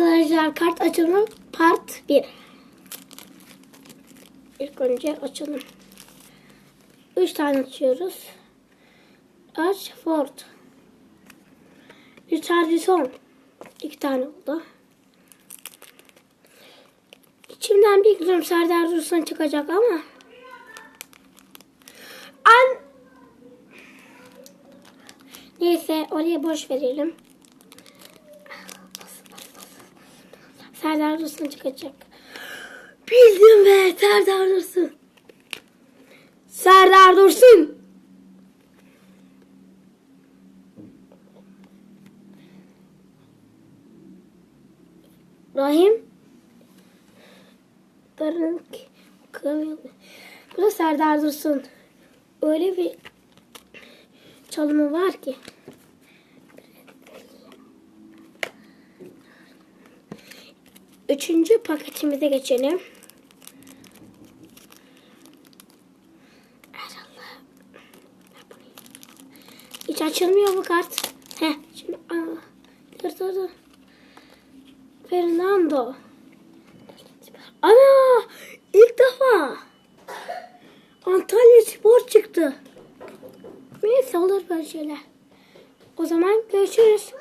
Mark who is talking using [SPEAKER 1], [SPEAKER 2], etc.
[SPEAKER 1] Arkadaşlar kart açılımı part 1. İlk önce açalım. 3 tane açıyoruz. Aç Ford. Richardson. 2 tane oldu. İçimden bir güzel Serdar Dursun çıkacak ama. An Neyse oraya boş verelim. Serdar Dursun çıkacak. Bildim be Serdar Dursun. Serdar Dursun. Rahim. Darın. Bu da Serdar Dursun. Öyle bir çalımı var ki. Üçüncü paketimize geçelim. Hiç açılmıyor bu kart. Heh, şimdi aa, dur dur dur. Fernando. Ana! ilk defa Antalya Spor çıktı. Neyse olur böyle şeyler. O zaman görüşürüz.